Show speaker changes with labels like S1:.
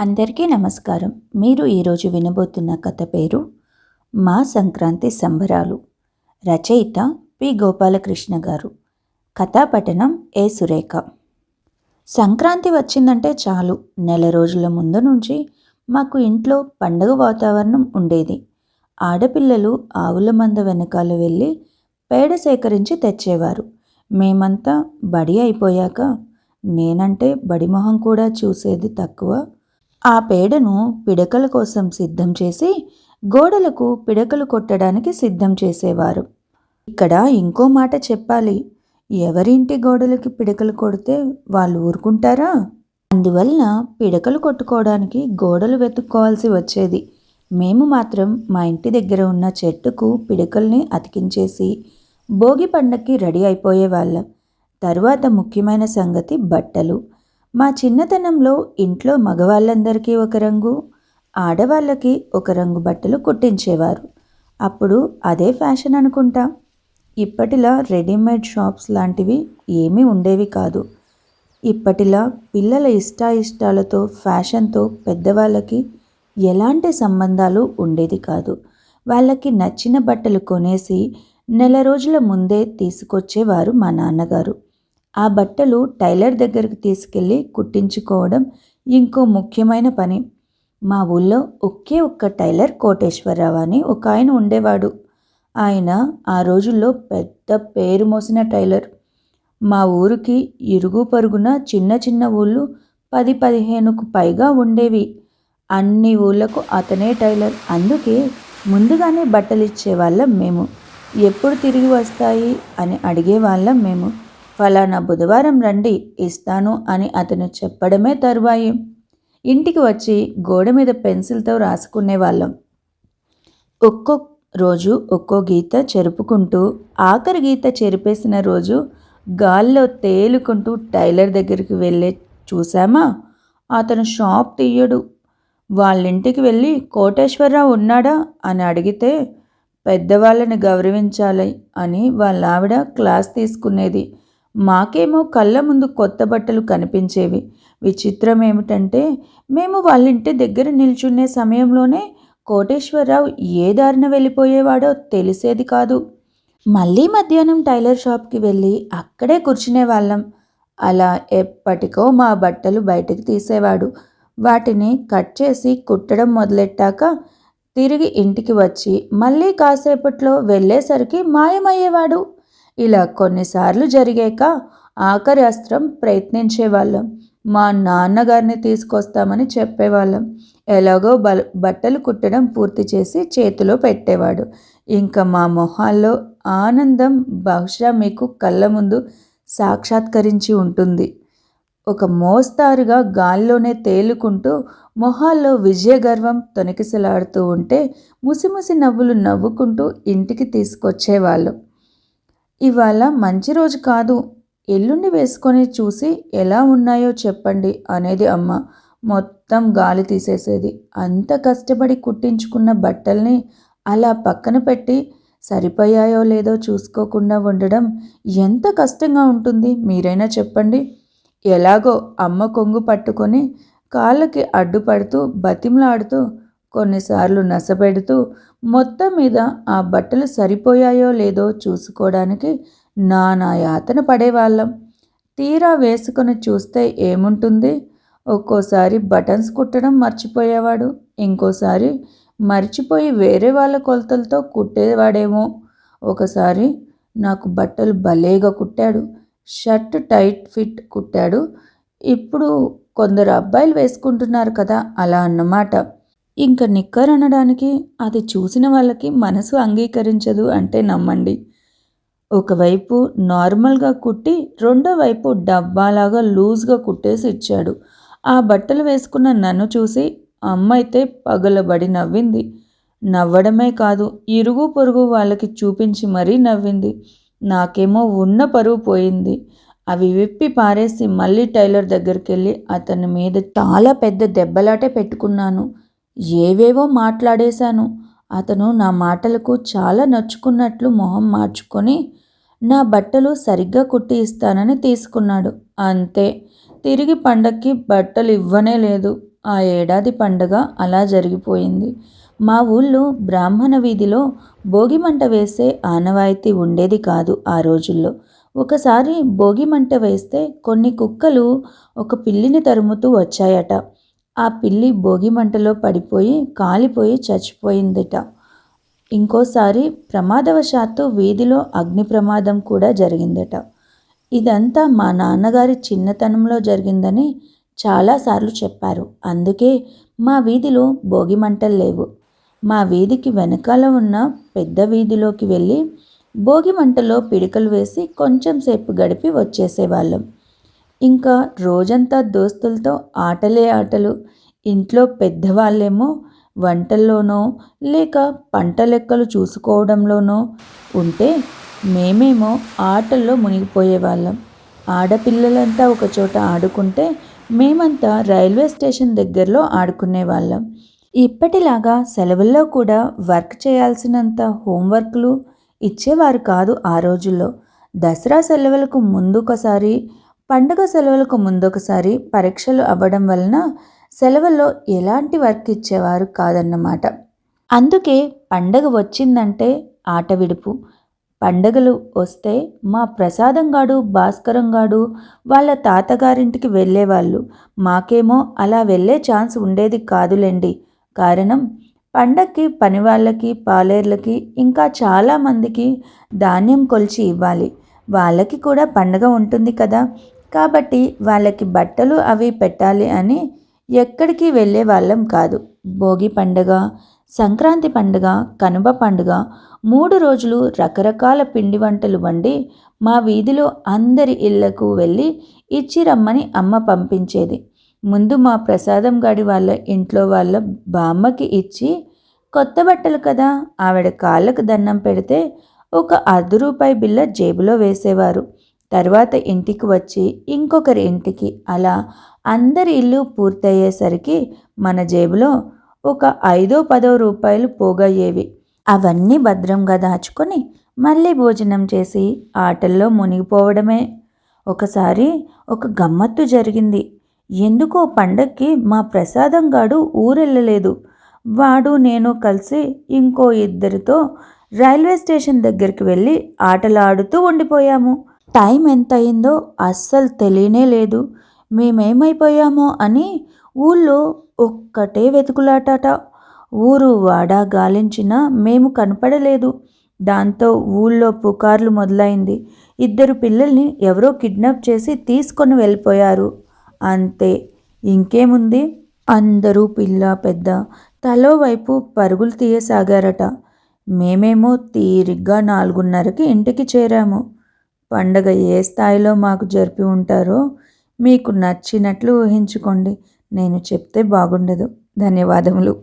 S1: అందరికీ నమస్కారం. మీరు ఈరోజు వినబోతున్న కథ పేరు మా సంక్రాంతి సంబరాలు. రచయిత పి. గోపాలకృష్ణ గారు. కథాపఠనం ఏ. సురేఖ. సంక్రాంతి వచ్చిందంటే చాలు. నెల రోజుల ముందు నుంచి మాకు ఇంట్లో పండగ వాతావరణం ఉండేది. ఆడపిల్లలు ఆవుల మంద వెనకాల వెళ్ళి పేడ సేకరించి తెచ్చేవారు. మేమంతా బడి అయిపోయాక నేనంటే బడి మొహం కూడా చూసేది తక్కువ. ఆ పేడను పిడకల కోసం సిద్ధం చేసి గోడలకు పిడకలు కొట్టడానికి సిద్ధం చేసేవారు. ఇక్కడ ఇంకో మాట చెప్పాలి. ఎవరింటి గోడలకి పిడకలు కొడితే వాళ్ళు ఊరుకుంటారా? అందువలన పిడకలు కొట్టుకోవడానికి గోడలు వెతుక్కోవాల్సి వచ్చేది. మేము మాత్రం మా ఇంటి దగ్గర ఉన్న చెట్టుకు పిడకల్ని అతికించేసి భోగి పండక్కి రెడీ అయిపోయేవాళ్ళం. తరువాత ముఖ్యమైన సంగతి బట్టలు. మా చిన్నతనంలో ఇంట్లో మగవాళ్ళందరికీ ఒక రంగు ఆడవాళ్ళకి ఒక రంగు బట్టలు కుట్టించేవారు. అప్పుడు అదే ఫ్యాషన్ అనుకుంటా. ఇప్పటిలా రెడీమేడ్ షాప్స్ లాంటివి ఏమీ ఉండేవి కాదు. ఇప్పటిలా పిల్లల ఇష్టాయిష్టాలతో ఫ్యాషన్తో పెద్దవాళ్ళకి ఎలాంటి సంబంధాలు ఉండేది కాదు. వాళ్ళకి నచ్చిన బట్టలు కొనేసి నెల రోజుల ముందే తీసుకొచ్చేవారు మా నాన్నగారు. ఆ బట్టలు టైలర్ దగ్గరికి తీసుకెళ్ళి కుట్టించుకోవడం ఇంకో ముఖ్యమైన పని. మా ఊళ్ళో ఒకే ఒక్క టైలర్ కోటేశ్వరరావు అని ఒక ఆయన ఉండేవాడు. ఆయన ఆ రోజుల్లో పెద్ద పేరు మోసిన టైలర్. మా ఊరికి ఇరుగు పరుగున చిన్న చిన్న ఊళ్ళు పది పదిహేనుకు పైగా ఉండేవి. అన్ని ఊళ్ళకు అతనే టైలర్. అందుకే ముందుగానే బట్టలు ఇచ్చేవాళ్ళం మేము. ఎప్పుడు తిరిగి వస్తాయి అని అడిగేవాళ్ళం మేము. ఫలానా బుధవారం రండి ఇస్తాను అని అతను చెప్పడమే తరువాయి. ఇంటికి వచ్చి గోడ మీద పెన్సిల్తో రాసుకునేవాళ్ళం ఒక్కో రోజు ఒక్కో గీత చెరుపుకుంటూ ఆఖరి గీత చెరిపేసిన రోజు గాల్లో తేలుకుంటూ టైలర్ దగ్గరికి వెళ్ళే చూసామా అతను షాప్ తీయడు. వాళ్ళింటికి వెళ్ళి కోటేశ్వరరావు ఉన్నాడా? అని అడిగితే పెద్దవాళ్ళని గౌరవించాలి అని వాళ్ళ ఆవిడ క్లాస్ తీసుకునేది. మాకేమో కళ్ళ ముందు కొత్త బట్టలు కనిపించేవి. విచిత్రం ఏమిటంటే మేము వాళ్ళ ఇంటి దగ్గర నిల్చునే సమయంలోనే కోటేశ్వరరావు ఏ దారిన వెళ్ళిపోయేవాడో తెలిసేది కాదు. మళ్ళీ మధ్యాహ్నం టైలర్ షాప్కి వెళ్ళి అక్కడే కూర్చునే వాళ్ళం. అలా ఎప్పటికో మా బట్టలు బయటకు తీసేవాడు. వాటిని కట్ చేసి కుట్టడం మొదలెట్టాక తిరిగి ఇంటికి వచ్చి మళ్ళీ కాసేపట్లో వెళ్ళేసరికి మాయమయ్యేవాడు. ఇలా కొన్నిసార్లు జరిగాక ఆఖరి అస్త్రం ప్రయత్నించేవాళ్ళం. మా నాన్నగారిని తీసుకొస్తామని చెప్పేవాళ్ళం. ఎలాగో బల బట్టలు కుట్టడం పూర్తి చేసి చేతిలో పెట్టేవాడు. ఇంకా మా మొహాల్లో ఆనందం బహుశా మీకు కళ్ళ ముందు సాక్షాత్కరించి ఉంటుంది. ఒక మోస్తారుగా గాల్లోనే తేలుకుంటూ మొహాల్లో విజయగర్వం తొనికిసలాడుతూ ఉంటే ముసిముసి నవ్వులు నవ్వుకుంటూ ఇంటికి తీసుకొచ్చేవాళ్ళం. ఇవాళ మంచి రోజు కాదు. ఎల్లుండి వేసుకొని చూసి ఎలా ఉన్నాయో చెప్పండి అనేది అమ్మ. మొత్తం గాలి తీసేసేది. అంత కష్టపడి కుట్టించుకున్న బట్టల్ని అలా పక్కన పెట్టి సరిపోయాయో లేదో చూసుకోకుండా ఉండడం ఎంత కష్టంగా ఉంటుంది మీరైనా చెప్పండి. ఎలాగో అమ్మ కొంగు పట్టుకొని కాళ్ళకి అడ్డుపడుతూ బతిమలాడుతూ కొన్నిసార్లు నసపెడుతూ మొత్తం మీద ఆ బట్టలు సరిపోయాయో లేదో చూసుకోవడానికి నానా యాతన పడేవాళ్ళం. తీరా వేసుకొని చూస్తే ఏముంటుంది? ఒక్కోసారి బటన్స్ కుట్టడం మర్చిపోయేవాడు. ఇంకోసారి మర్చిపోయి వేరే వాళ్ళ కొలతలతో కుట్టేవాడేమో. ఒకసారి నాకు బట్టలు భలేగా కుట్టాడు. షర్ట్ టైట్ ఫిట్ కుట్టాడు. ఇప్పుడు కొందరు అబ్బాయిలు వేసుకుంటున్నారు కదా అలా అన్నమాట. ఇంక నిక్కర్ అనడానికి అది చూసిన వాళ్ళకి మనసు అంగీకరించదు అంటే నమ్మండి. ఒకవైపు నార్మల్గా కుట్టి రెండో వైపు డబ్బాలాగా లూజ్గా కుట్టేసి ఇచ్చాడు. ఆ బట్టలు వేసుకున్న నన్ను చూసి అమ్మ అయితే పగలబడి నవ్వింది. నవ్వడమే కాదు ఇరుగు పొరుగు వాళ్ళకి చూపించి మరీ నవ్వింది. నాకేమో ఉన్న పరువు పోయింది. అవి విప్పి పారేసి మళ్ళీ టైలర్ దగ్గరికి వెళ్ళి అతని మీద చాలా పెద్ద దెబ్బలాటే పెట్టుకున్నాను. ఏవేవో మాట్లాడేశాను. అతను నా మాటలకు చాలా నచ్చుకున్నట్లు మొహం మార్చుకొని నా బట్టలు సరిగ్గా కుట్టి ఇస్తానని తీసుకున్నాడు. అంతే తిరిగి పండక్కి బట్టలు ఇవ్వనే లేదు. ఆ ఏడాది పండగ అలా జరిగిపోయింది. మా ఊళ్ళో బ్రాహ్మణ వీధిలో భోగి మంట వేసే ఆనవాయితీ ఉండేది కాదు ఆ రోజుల్లో. ఒకసారి భోగి మంట వేస్తే కొన్ని కుక్కలు ఒక పిల్లిని తరుముతూ వచ్చాయట. ఆ పిల్లి భోగి మంటలో పడిపోయి కాలిపోయి చచ్చిపోయిందిట. ఇంకోసారి ప్రమాదవశాత్తు వీధిలో అగ్ని ప్రమాదం కూడా జరిగిందట. ఇదంతా మా నాన్నగారి చిన్నతనంలో జరిగిందని చాలాసార్లు చెప్పారు. అందుకే మా వీధిలో భోగి మంటలు లేవు. మా వీధికి వెనకాల ఉన్న పెద్ద వీధిలోకి వెళ్ళి భోగి మంటలో పిడికలు వేసి కొంచెం సేపు గడిపి వచ్చేసేవాళ్ళం. ఇంకా రోజంతా దోస్తులతో ఆటలే ఆటలు. ఇంట్లో పెద్దవాళ్ళేమో వంటల్లోనో లేక పంట లెక్కలు చూసుకోవడంలోనో ఉంటే మేమేమో ఆటల్లో మునిగిపోయేవాళ్ళం. ఆడపిల్లలంతా ఒకచోట ఆడుకుంటే మేమంతా రైల్వే స్టేషన్ దగ్గరలో ఆడుకునేవాళ్ళం. ఇప్పటిలాగా సెలవుల్లో కూడా వర్క్ చేయాల్సినంత హోంవర్క్లు ఇచ్చేవారు కాదు ఆ రోజుల్లో. దసరా సెలవులకు ముందుకొకసారి పండుగ సెలవులకు ముందొకసారి పరీక్షలు అవ్వడం వలన సెలవుల్లో ఎలాంటి వర్క్ ఇచ్చేవారు కాదన్నమాట. అందుకే పండగ వచ్చిందంటే ఆట విడుపు. పండగలు వస్తే మా ప్రసాదం గాడు భాస్కరం గాడు వాళ్ళ తాతగారింటికి వెళ్ళేవాళ్ళు. మాకేమో అలా వెళ్ళే ఛాన్స్ ఉండేది కాదులేండి. కారణం పండక్కి పని వాళ్ళకి పాలేర్లకి ఇంకా చాలామందికి ధాన్యం కొలిచి ఇవ్వాలి. వాళ్ళకి కూడా పండగ ఉంటుంది కదా. కాబట్టి వాళ్ళకి బట్టలు అవి పెట్టాలి అని ఎక్కడికి వెళ్ళే వాళ్ళం కాదు. భోగి పండగ సంక్రాంతి పండుగ కనుమ పండుగ మూడు రోజులు రకరకాల పిండి వంటలు వండి మా వీధిలో అందరి ఇళ్ళకు వెళ్ళి ఇచ్చి రమ్మని అమ్మ పంపించేది. ముందు మా ప్రసాదం గడి వాళ్ళ ఇంట్లో వాళ్ళ బామ్మకి ఇచ్చి కొత్త బట్టలు కదా ఆవిడ కాళ్ళకు దండం పెడితే ఒక అర్ధ రూపాయి బిల్ల జేబులో వేసేవారు. తర్వాత ఇంటికి వచ్చి ఇంకొకరి ఇంటికి అలా అందరి ఇల్లు పూర్తయ్యేసరికి మన జేబులో ఒక ఐదో పదో రూపాయలు పోగయ్యేవి. అవన్నీ భద్రంగా దాచుకొని మళ్ళీ భోజనం చేసి ఆటల్లో మునిగిపోవడమే. ఒకసారి ఒక గమ్మత్తు జరిగింది. ఎందుకో పండక్కి మా ప్రసాదం గాడు ఊరెళ్ళలేదు. వాడు నేను కలిసి ఇంకో ఇద్దరితో రైల్వే స్టేషన్ దగ్గరికి వెళ్ళి ఆటలాడుతూ ఉండిపోయాము. టైం ఎంత అయిందో అస్సలు తెలియనే లేదు. మేమేమైపోయామో అని ఊళ్ళో ఒక్కటే వెతుకులాటట. ఊరు వాడా గాలించినా మేము కనపడలేదు. దాంతో ఊళ్ళో పుకార్లు మొదలైంది. ఇద్దరు పిల్లల్ని ఎవరో కిడ్నాప్ చేసి తీసుకొని వెళ్ళిపోయారు. అంతే ఇంకేముంది? అందరూ పిల్ల పెద్ద తలో వైపు పరుగులు తీయసాగారట. మేమేమో తీరిగ్గా నాలుగున్నరకి ఇంటికి చేరాము. పండగ ఏ స్థాయిలో మాకు జరిపి ఉంటారో మీకు నచ్చినట్లు ఊహించుకోండి. నేను చెప్తే బాగుండదు. ధన్యవాదములు.